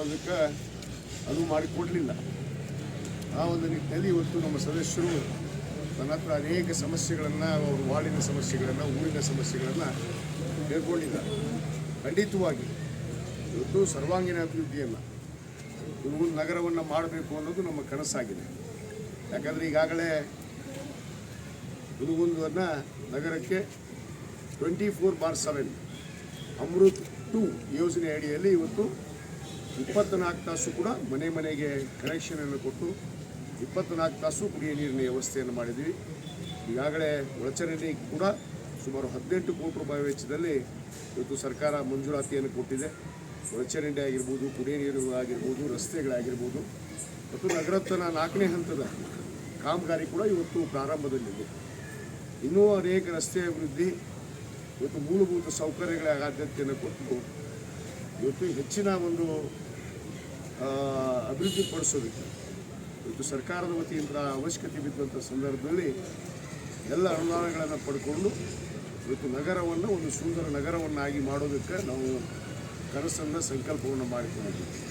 ಮಾಡೋದಕ್ಕೆ ಅದು ಮಾಡಿಕೊಡಲಿಲ್ಲ ಆ ಒಂದು ನಿಟ್ಟಿನಲ್ಲಿ ಇವತ್ತು ನಮ್ಮ ಸದಸ್ಯರು ನನ್ನ ಹತ್ರ ಅನೇಕ ಸಮಸ್ಯೆಗಳನ್ನು, ಅವರು ವಾರ್ಡಿನ ಸಮಸ್ಯೆಗಳನ್ನು, ಊರಿನ ಸಮಸ್ಯೆಗಳನ್ನು ಹೇಳ್ಕೊಂಡಿದ್ದಾರೆ. ಖಂಡಿತವಾಗಿ ಇವತ್ತು ಸರ್ವಾಂಗೀಣ ಅಭಿವೃದ್ಧಿಯನ್ನು ಒಂದು ನಗರವನ್ನು ಮಾಡಬೇಕು ಅನ್ನೋದು ನಮ್ಮ ಕನಸಾಗಿದೆ. ಯಾಕಂದರೆ ಈಗಾಗಲೇ ಗುರುಗುಂದನ್ನು ನಗರಕ್ಕೆ twenty four bar seven Amrut two ಯೋಜನೆ ಅಡಿಯಲ್ಲಿ ಇವತ್ತು ಇಪ್ಪತ್ತ್ನಾಲ್ಕು ತಾಸು ಕೂಡ ಮನೆ ಮನೆಗೆ ಕನೆಕ್ಷನನ್ನು ಕೊಟ್ಟು ಇಪ್ಪತ್ತ್ನಾಲ್ಕು ತಾಸು ಕುಡಿಯ ನೀರಿನ ವ್ಯವಸ್ಥೆಯನ್ನು ಮಾಡಿದ್ವಿ ಈಗಾಗಲೇ ಒಳಚರಂಡಿ ಕೂಡ ಸುಮಾರು ಹದಿನೆಂಟು ಕೋಟಿ ರೂಪಾಯಿ ವೆಚ್ಚದಲ್ಲಿ ಇವತ್ತು ಸರ್ಕಾರ ಮಂಜೂರಾತಿಯನ್ನು ಕೊಟ್ಟಿದೆ. ಒಳಚರಂಡಿ ಆಗಿರ್ಬೋದು, ಕುಡಿಯ ನೀರು ಆಗಿರ್ಬೋದು, ರಸ್ತೆಗಳಾಗಿರ್ಬೋದು, ಮತ್ತು ನಗರತ್ವನ ನಾಲ್ಕನೇ ಹಂತದ ಕಾಮಗಾರಿ ಕೂಡ ಇವತ್ತು ಪ್ರಾರಂಭದಲ್ಲಿದೆ. ಇನ್ನೂ ಅನೇಕ ರಸ್ತೆ ಅಭಿವೃದ್ಧಿ, ಇವತ್ತು ಮೂಲಭೂತ ಸೌಕರ್ಯಗಳ ಆದ್ಯತೆಯನ್ನು ಕೊಟ್ಟು ಇವತ್ತು ಹೆಚ್ಚಿನ ಒಂದು ಅಭಿವೃದ್ಧಿ ಪಡಿಸೋದಕ್ಕೆ. ಇವತ್ತು ಸರ್ಕಾರದ ವತಿಯಿಂದ ಅವಶ್ಯಕತೆ ಬಿದ್ದಂಥ ಸಂದರ್ಭದಲ್ಲಿ ಎಲ್ಲ ಅನುದಾನಗಳನ್ನು ಪಡ್ಕೊಂಡು ಇವತ್ತು ನಗರವನ್ನು, ಒಂದು ಸುಂದರ ನಗರವನ್ನಾಗಿ ಮಾಡೋದಕ್ಕೆ ನಾವು ಕನಸನ್ನು ಸಂಕಲ್ಪವನ್ನು ಮಾಡಿಕೊಂಡಿದ್ದೀವಿ.